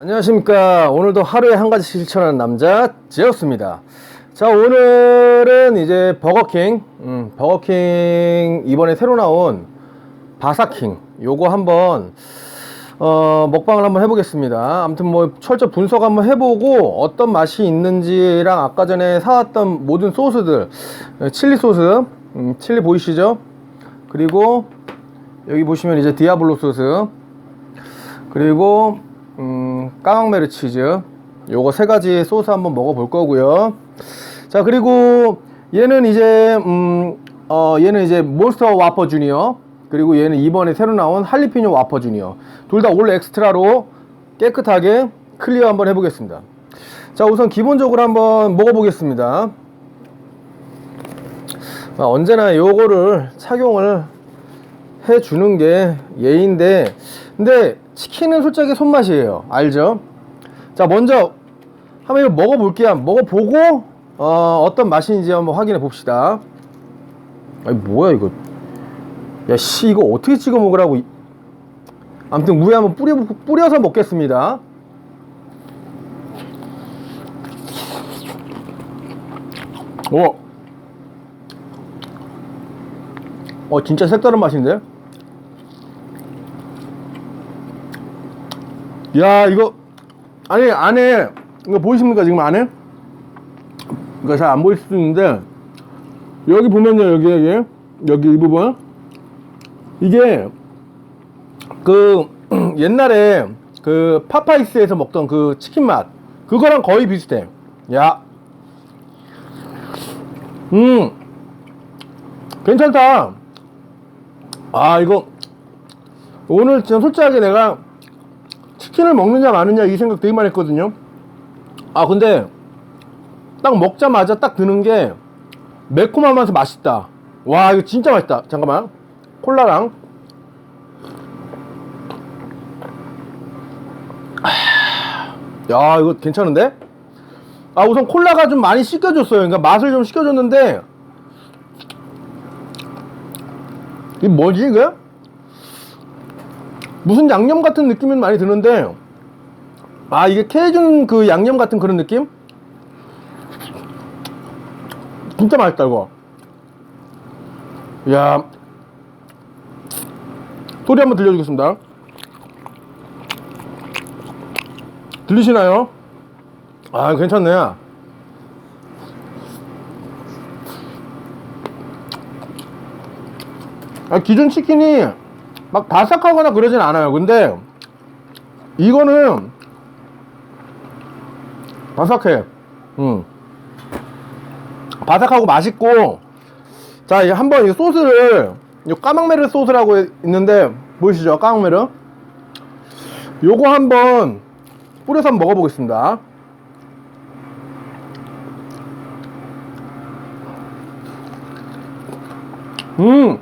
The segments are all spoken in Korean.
안녕하십니까. 오늘도 하루에 한 가지 실천하는 남자, 제였습니다. 자, 오늘은 이제 버거킹, 음, 버거킹 이번에 새로 나온 바사킹, 요거 한번, 어, 먹방을 한번 해보겠습니다. 아무튼 뭐 철저 분석 한번 해보고 어떤 맛이 있는지랑 아까 전에 사왔던 모든 소스들, 어, 칠리 소스, 음, 칠리 보이시죠? 그리고 여기 보시면 이제 디아블로 소스, 그리고 음, 까망메르 치즈. 요거 세 가지 소스 한번 먹어 볼 거고요. 자 그리고 얘는 이제 음, 어, 얘는 이제 몬스터 와퍼 주니어. 그리고 얘는 이번에 새로 나온 할리피뇨 와퍼 주니어. 둘 다 올 엑스트라로 깨끗하게 클리어 한번 해보겠습니다. 자 우선 기본적으로 한번 먹어 보겠습니다. 아, 언제나 요거를 착용을 해주는 게 예인데 근데 치킨은 솔직히 손맛이에요. 알죠? 자 먼저 한번 이거 먹어볼게요. 먹어보고 어, 어떤 맛인지 한번 확인해 봅시다. 아니 뭐야 이거. 야 씨 이거 어떻게 찍어 먹으라고. 이- 아무튼 무에 한번 뿌려, 뿌려서 먹겠습니다. 오. 어 진짜 색다른 맛인데 야 이거 아니 안에 이거 보이십니까 지금 안에? 이거 잘안 보일 수도 있는데 여기 보면요 여기 여기. 여기 이 부분. 이게 그 옛날에 그 파파이스에서 먹던 그 치킨 맛. 그거랑 거의 비슷해. 야. 음, 괜찮다. 아, 이거, 오늘 진짜 솔직하게 내가 치킨을 먹느냐 마느냐 이 생각 되게 많이 했거든요. 아, 근데 딱 먹자마자 딱 드는 게 매콤하면서 맛있다. 와, 이거 진짜 맛있다. 잠깐만. 콜라랑. 야, 이거 괜찮은데? 아 우선 콜라가 좀 많이 씻겨줬어요 그러니까 맛을 좀 씻겨줬는데 이게 뭐지 이게? 무슨 양념 같은 느낌은 많이 드는데 아 이게 케이준 그 양념 같은 그런 느낌? 진짜 맛있다 이거 야 소리 한번 들려주겠습니다 들리시나요? 아 괜찮네 아, 기존 치킨이 막 바삭하거나 그러진 않아요. 근데 이거는 바삭해. 음. 바삭하고 맛있고. 자 이제 한번 이 소스를 이 까망메르 소스라고 있는데 보이시죠? 까망메르 요거 한번 뿌려서 한번 먹어보겠습니다. 음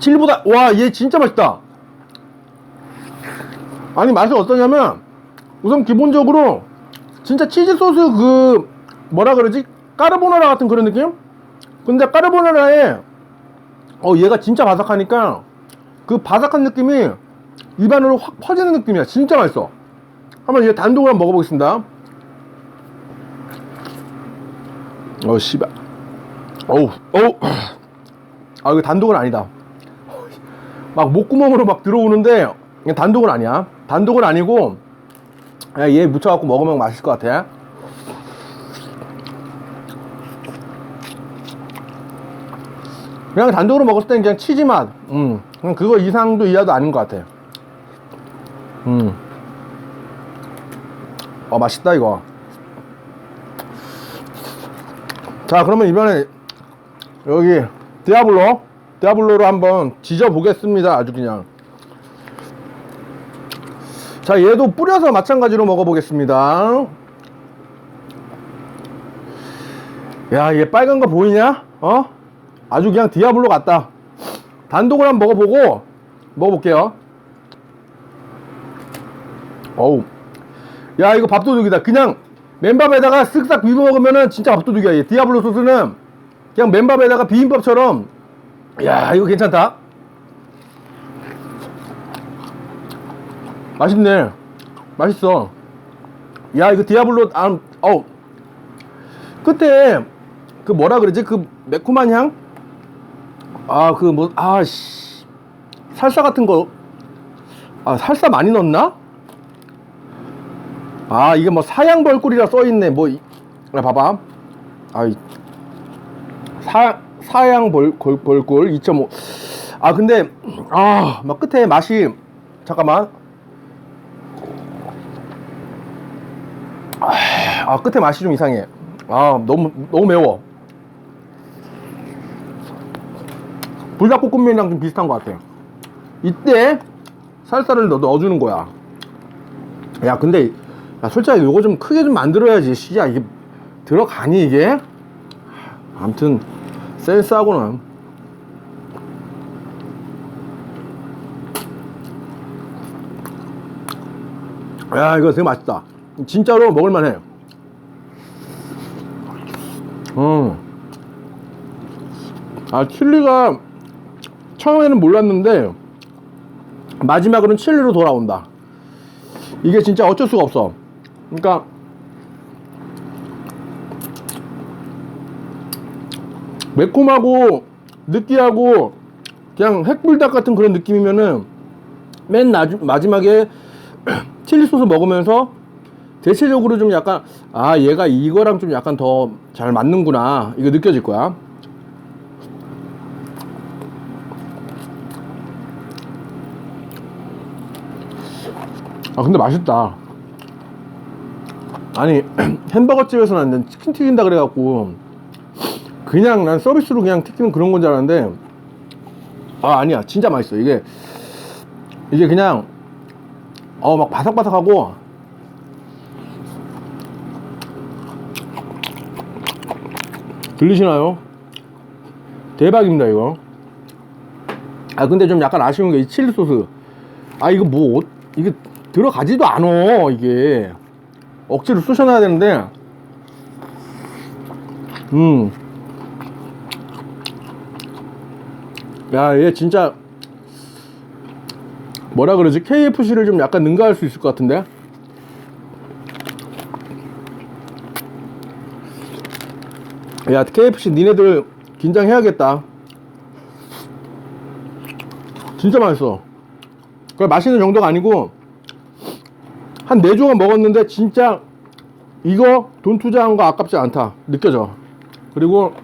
칠리보다 와 얘 진짜 맛있다. 아니 맛이 어떠냐면 우선 기본적으로 진짜 치즈 소스 그 뭐라 그러지? 까르보나라 같은 그런 느낌? 근데 까르보나라에 어 얘가 진짜 바삭하니까 그 바삭한 느낌이 입안으로 확 퍼지는 느낌이야. 진짜 맛있어. 한번 얘 단독으로 한번 먹어보겠습니다. 어 씨발. 어우. 어우. 아 이거 단독은 아니다 막 목구멍으로 막 들어오는데 단독은 아니야. 단독은 아니고 얘 묻혀갖고 먹으면 맛있을 것 같아. 그냥 단독으로 먹었을 때는 그냥 치즈 맛. 음, 그거 이상도 이하도 아닌 것 같아. 음. 어 맛있다 이거. 자 그러면 이번에 여기 디아블로 디아블로로 한번 지져 보겠습니다. 아주 그냥. 자 얘도 뿌려서 마찬가지로 먹어 보겠습니다. 야 얘 빨간 거 보이냐? 어? 아주 그냥 디아블로 같다. 단독으로 한번 먹어보고 먹어볼게요. 어우. 야 이거 밥도둑이다. 그냥 맨밥에다가 쓱싹 비벼 먹으면은 진짜 밥도둑이야 얘. 디아블로 소스는 그냥 맨밥에다가 비빔밥처럼 야 이거 괜찮다 맛있네. 맛있어. 야, 이거 디아블로, 아, 어 끝에, 그 뭐라 그러지? 그 매콤한 향? 아, 그 뭐, 아, 씨. 살사 같은 거. 아, 살사 많이 넣었나? 아, 이게 뭐 사양 벌꿀이라 써있네. 뭐, 이, 야, 봐봐. 아, 이, 사, 사양벌, 벌- 벌꿀 2.5. 아, 근데, 아, 막 끝에 맛이, 잠깐만. 아, 끝에 맛이 좀 이상해. 아, 너무, 너무 매워. 불닭볶음면이랑 좀 비슷한 것 같아. 이때 넣, 넣어주는 거야. 야, 근데, 야, 솔직히 이거 좀 크게 좀 만들어야지. 씨야, 이게 들어가니, 이게? 아무튼, 센스하고는. 야, 이거 되게 맛있다. 진짜로 먹을만해. 음. 아, 칠리가 처음에는 몰랐는데 마지막으로는 칠리로 돌아온다. 이게 진짜 어쩔 수가 없어. 그러니까 매콤하고 느끼하고 그냥 핵불닭 같은 그런 느낌이면은 맨 나주, 마지막에 칠리 소스 먹으면서 대체적으로 좀 약간 아 얘가 이거랑 좀 약간 더 잘 맞는구나. 이거 느껴질 거야. 아 근데 맛있다. 아니 햄버거 집에서는 난 치킨 튀긴다 그래갖고 그냥 난 서비스로 그냥 튀기는 그런 건 줄 알았는데 아 아니야. 진짜 맛있어. 이게 이게 그냥 어 막 바삭바삭하고 들리시나요? 대박입니다 이거. 아 근데 좀 약간 아쉬운 게 이 칠리 소스. 아 이거 뭐 어- 이게 들어가지도 않어 이게. 억지로 쑤셔놔야 되는데. 음. 야, 얘 진짜 뭐라 그러지? KFC를 좀 약간 능가할 수 있을 것 같은데. 야, KFC 니네들 긴장해야겠다. 진짜 맛있어. 그 맛있는 정도가 아니고 한 4조각 먹었는데 진짜 이거 돈 투자한 거 아깝지 않다. 느껴져. 그리고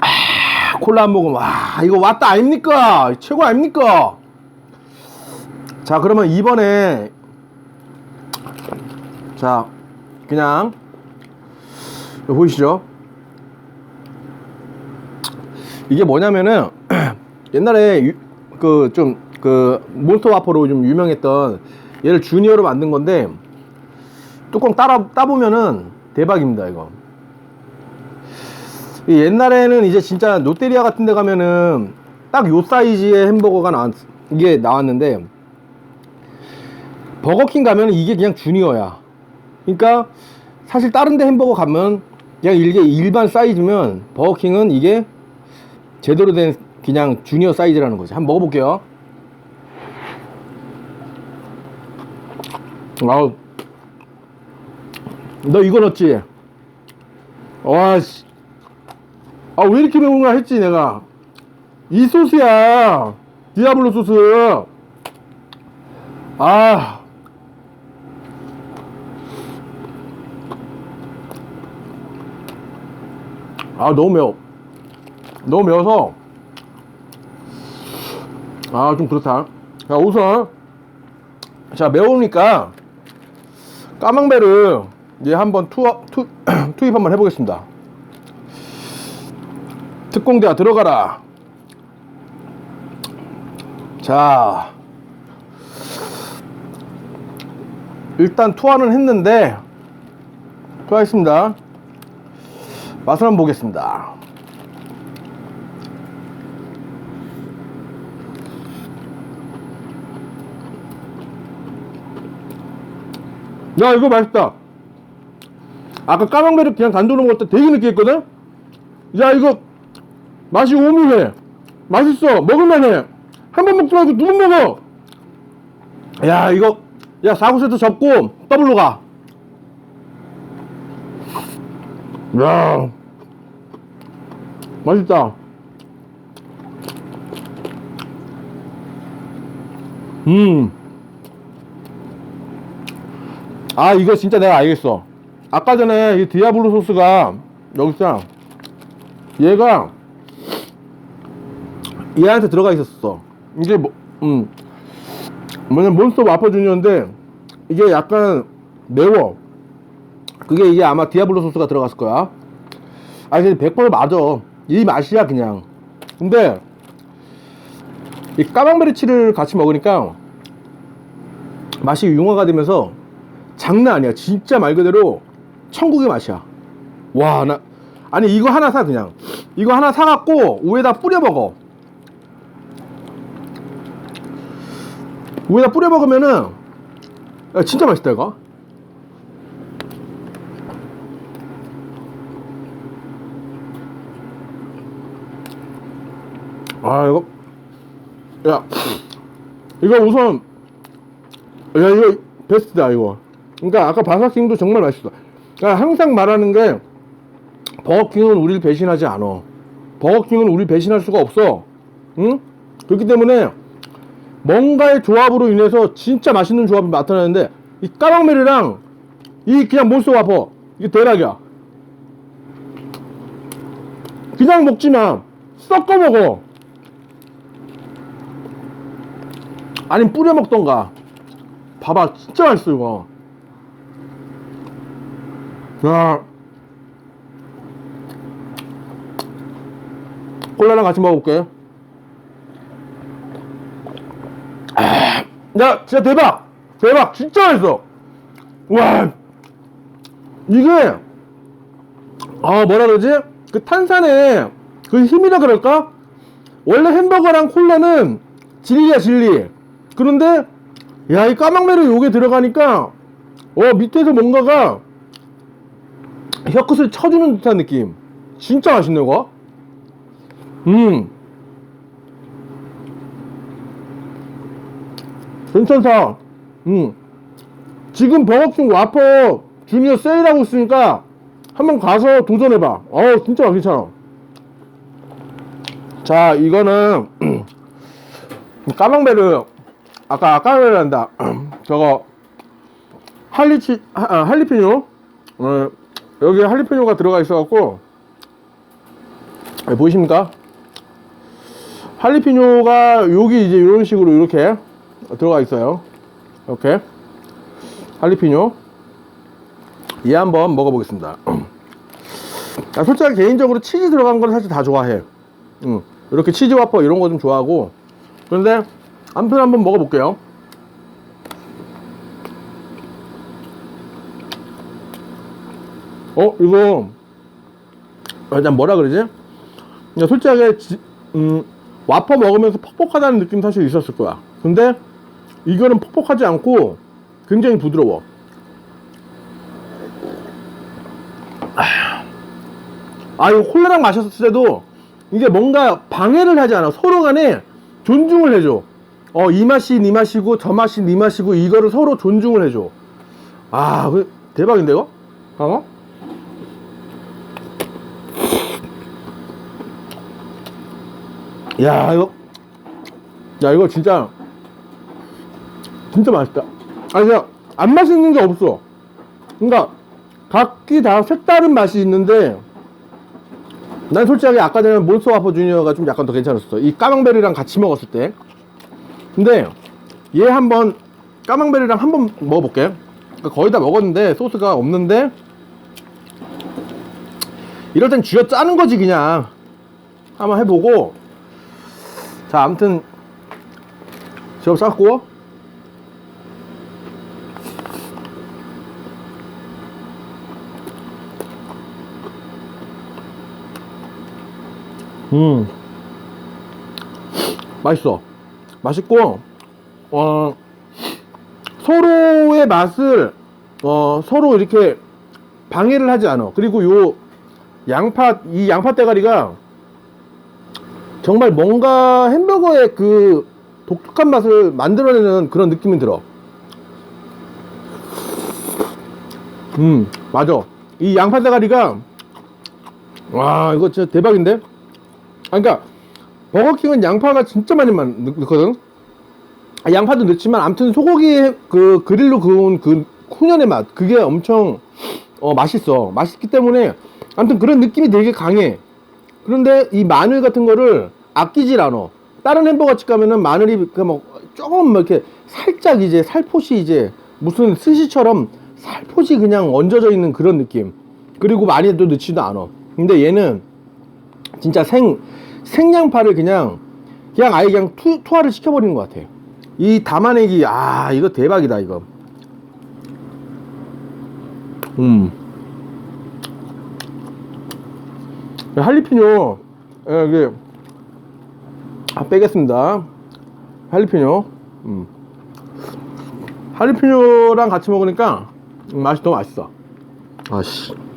아, 콜라 한 모금 와 이거 왔다 아닙니까? 최고 아닙니까? 자 그러면 이번에 자 그냥 보이시죠? 이게 뭐냐면은 옛날에 그 좀그 몬스터 와퍼로 좀 유명했던 얘를 주니어로 만든 건데 뚜껑 따라 따보면은 대박입니다 이거 이 옛날에는 이제 진짜 롯데리아 같은 데 가면은 딱 요 사이즈의 햄버거가 나왔 이게 나왔는데 버거킹 가면은 이게 그냥 주니어야. 그러니까 사실 다른 데 햄버거 가면 그냥 이게 일반 사이즈면 버거킹은 이게 제대로 된 그냥 주니어 사이즈라는 거지. 한번 먹어볼게요. 아우. 너 이거 넣었지? 와 씨 아 왜 이렇게 매운가 했지 내가? 이 소스야. 디아블로 소스. 아. 아 너무 매워. 너무 매워서. 아 좀 그렇다. 자 우선. 자 매우니까 까망베를 이제 한번 투, 투, 투입 한번 해보겠습니다 특공대야 들어가라. 자 일단 투하는 했는데 투하했습니다. 맛을 한번 보겠습니다. 야 이거 맛있다. 아까 까망베를 그냥 단도로 먹을 때 되게 느끼했거든? 야 이거 맛이 오묘해 맛있어 먹을만해 한 번 먹지 말고 두 번 먹어. 야, 이거, 야, 4구 세트 접고 더블로 가. 야, 맛있다. 음. 아, 이거 진짜 내가 알겠어. 아까 전에 이 디아블로 소스가 여기 있잖아. 얘가 얘한테 들어가 있었어. 이게 뭐, 음, 뭐냐 몬스터 와퍼 주니어인데 이게 약간 매워. 그게 이게 아마 디아블로 소스가 들어갔을 거야. 아, 근데 100% 맞아. 이 맛이야 그냥. 근데 이 까망베리치를 같이 먹으니까 맛이 융화가 되면서 장난 아니야. 진짜 말 그대로 천국의 맛이야. 와, 나 아니 이거 하나 사 그냥. 이거 하나 사 갖고 위에다 뿌려 먹어. 위에다 뿌려 먹으면은 야, 진짜 맛있다 이거. 아 이거. 야 이거 우선 야 이거 베스트다 이거. 그러니까 아까 바사킹도 정말 맛있어. 그러니까 항상 말하는 게 버거킹은 우리를 배신하지 않아. 버거킹은 우리 배신할 수가 없어. 응? 그렇기 때문에 뭔가의 조합으로 인해서 진짜 맛있는 조합이 나타나는데 이 까망메리랑 이 그냥 몬스터 와퍼 이게 대박이야. 그냥 먹지마 섞어 먹어. 아니면 뿌려 먹던가. 봐봐 진짜 맛있어 이거. 야. 콜라랑 같이 먹어볼게 아, 야 진짜 대박. 대박. 진짜 맛있어. 와. 이게 아 뭐라 그러지? 그 탄산의 그 힘이라 그럴까? 원래 햄버거랑 콜라는 진리야 진리. 그런데 야 이 까망메로 요게 들어가니까 어 밑에서 뭔가가 혀끝을 쳐주는 듯한 느낌. 진짜 맛있네 이거. 음 괜찮다. 음 지금 버거킹 와퍼 주니어 세일하고 있으니까 한번 가서 도전해봐. 어 진짜 괜찮아. 자 이거는 까망베르 아까 말한다. 저거 할리치 하, 아, 할리피뇨? 어, 여기 할리피뇨가 들어가 있어갖고. 네, 보이십니까? 할리피뇨가 여기 이제 이런 식으로 이렇게 들어가 있어요. 이렇게 할리피뇨. 얘 한번 먹어보겠습니다. 아, 솔직히 개인적으로 치즈 들어간 건 사실 다 좋아해. 음, 이렇게 치즈 와퍼 이런 거 좀 좋아하고. 그런데 아무튼 한번 먹어볼게요. 어 이거 일단 뭐라 그러지? 솔직하게 지- 음, 와퍼 먹으면서 퍽퍽하다는 느낌 사실 있었을 거야. 근데 이거는 퍽퍽하지 않고 굉장히 부드러워. 아 이거 콜라랑 마셨을 때도 이게 뭔가 방해를 하지 않아. 서로 간에 존중을 해줘. 어, 이 맛이 네 맛이고, 저 맛이 네 맛이고, 이거를 서로 존중을 해줘. 아, 그, 대박인데, 이거? 어? 야, 이거. 야, 이거 진짜. 진짜 맛있다. 아니, 그냥, 안 맛있는 게 없어. 그니까, 각기 다 색다른 맛이 있는데, 난 솔직하게 아까 전에 몬스터 와퍼 주니어가 좀 약간 더 괜찮았어. 이 까망베리랑 같이 먹었을 때. 근데 얘 한번 까망베리랑 한번 먹어볼게. 그러니까 거의 다 먹었는데 소스가 없는데 이럴 땐 쥐어 짜는 거지 그냥. 한번 해보고 자 아무튼 쥐어 쌌고 음 맛있어 맛있고 어 서로의 맛을 어 서로 이렇게 방해를 하지 않아 그리고 요 양파 이 양파 대가리가 정말 뭔가 햄버거의 그 독특한 맛을 만들어내는 그런 느낌이 들어. 음, 맞아. 이 양파 대가리가, 와, 이거 진짜 대박인데? 아, 그니까, 버거킹은 양파가 진짜 많이 넣거든? 아, 양파도 넣지만, 암튼 소고기 그 그릴로 구운 그 훈연의 맛, 그게 엄청, 어, 맛있어. 맛있기 때문에, 암튼 그런 느낌이 되게 강해. 그런데 이 마늘 같은 거를 아끼질 않아. 다른 햄버거 집 가면은 마늘이 그뭐 조금 뭐 이렇게 살짝 이제 살포시 이제 무슨 스시처럼 살포시 그냥 얹어져 있는 그런 느낌. 그리고 많이 또 넣지도 않아. 근데 얘는 진짜 생 생양파를 그냥 그냥 아예 그냥 투, 투하를 시켜버리는 것 같아. 이 담아내기 아 이거 대박이다 이거. 음. 할리피뇨 예, 이게 아, 빼겠습니다. 할리피뇨. 음. 할리피뇨랑 같이 먹으니까 음, 맛이 더 맛있어. 아씨.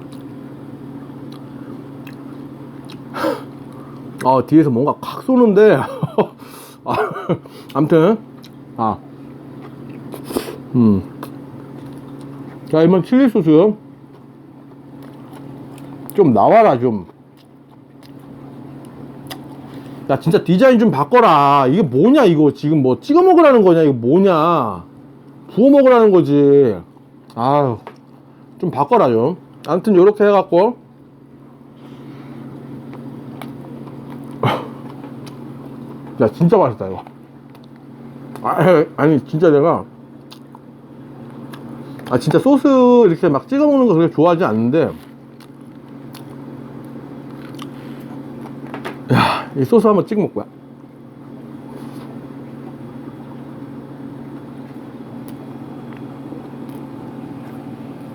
아 뒤에서 뭔가 칵 쏘는데. 아, 암튼 아. 음. 자 이번 칠리 소스 좀 나와라 좀. 야 진짜 디자인 좀 바꿔라 이게 뭐냐 이거 지금 뭐 찍어 먹으라는 거냐 이거 뭐냐 부어 먹으라는 거지 아유 좀 바꿔라 좀 아무튼 요렇게 해갖고 야 진짜 맛있다 이거 아, 아니 진짜 내가 아 진짜 소스 이렇게 막 찍어 먹는 거 그렇게 좋아하지 않는데 야, 이 소스 한번 찍어 먹고야.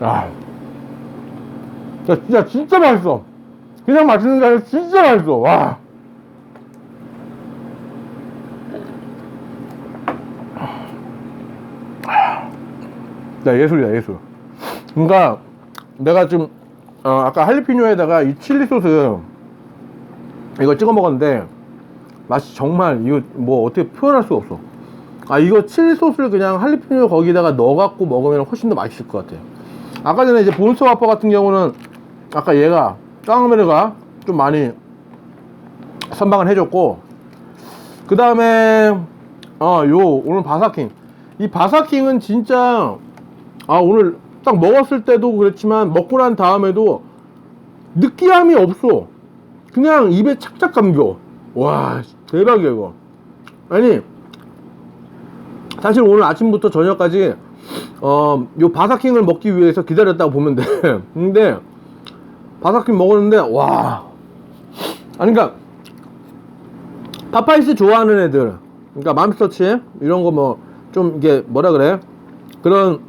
야, 야, 진짜 진짜 맛있어. 그냥 맛있는 게 아니라 진짜 맛있어. 와. 야, 예술이야, 예술. 그러니까 내가 좀 어, 아까 할리피뇨에다가 이 칠리 소스 이거 찍어 먹었는데 맛이 정말 이거 뭐 어떻게 표현할 수가 없어. 아 이거 칠리 소스를 그냥 할리피뇨 거기다가 넣어갖고 먹으면 훨씬 더 맛있을 것 같아요 아까 전에 이제 본스 와퍼 같은 경우는 아까 얘가 짱메르가 좀 많이 선방을 해줬고 그 다음에 어요 오늘 바사킹. 이 바사킹은 진짜 아 오늘 딱 먹었을 때도 그렇지만 먹고 난 다음에도 느끼함이 없어 그냥 입에 착착 감겨. 와, 대박이야, 이거. 아니, 사실 오늘 아침부터 저녁까지, 어, 요 바사킹을 먹기 위해서 기다렸다고 보면 돼. 근데, 바사킹 먹었는데, 와. 아니, 그니까, 파파이스 좋아하는 애들, 그러니까 맘스터치, 이런 거 뭐, 좀, 이게, 뭐라 그래? 그런,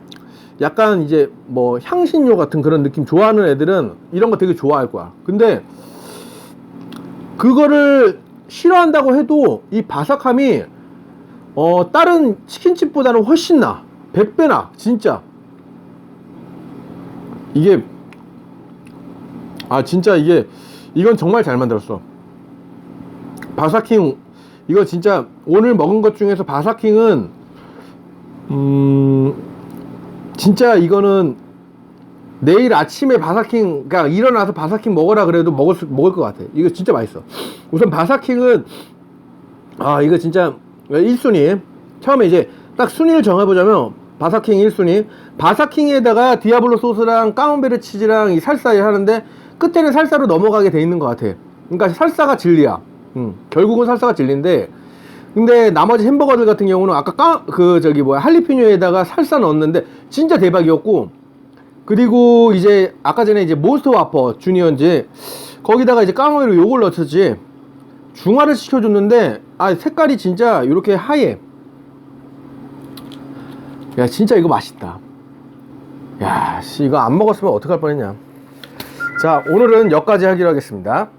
약간 이제, 뭐, 향신료 같은 그런 느낌 좋아하는 애들은 이런 거 되게 좋아할 거야. 근데, 그거를 싫어한다고 해도 이 바삭함이 어 다른 치킨집보다는 훨씬 나. 100배 나 진짜. 이게 아 진짜 이게 이건 정말 잘 만들었어. 바사킹 이거 진짜 오늘 먹은 것 중에서 바사킹은 음 진짜 이거는 내일 아침에 바사킹, 그러니까 일어나서 바사킹 먹어라 그래도 먹을 수, 먹을 것 같아. 이거 진짜 맛있어. 우선 바사킹은, 아, 이거 진짜 1순위. 처음에 이제 딱 순위를 정해보자면, 바사킹 1순위. 바사킹에다가 디아블로 소스랑 까운베르 치즈랑 이 살사에 하는데, 끝에는 살사로 넘어가게 돼 있는 것 같아. 그러니까 살사가 진리야. 음, 결국은 살사가 진리인데, 근데 나머지 햄버거들 같은 경우는 아까 까, 그, 저기 뭐야, 할리피뇨에다가 살사 넣었는데, 진짜 대박이었고, 그리고 이제 아까 전에 이제 몬스터 와퍼 주니어인지 거기다가 이제 깡어로 요걸 넣었지. 중화를 시켜줬는데 아 색깔이 진짜 이렇게 하얘. 야 진짜 이거 맛있다. 야 씨, 이거 안 먹었으면 어떡할 뻔했냐. 자 오늘은 여기까지 하기로 하겠습니다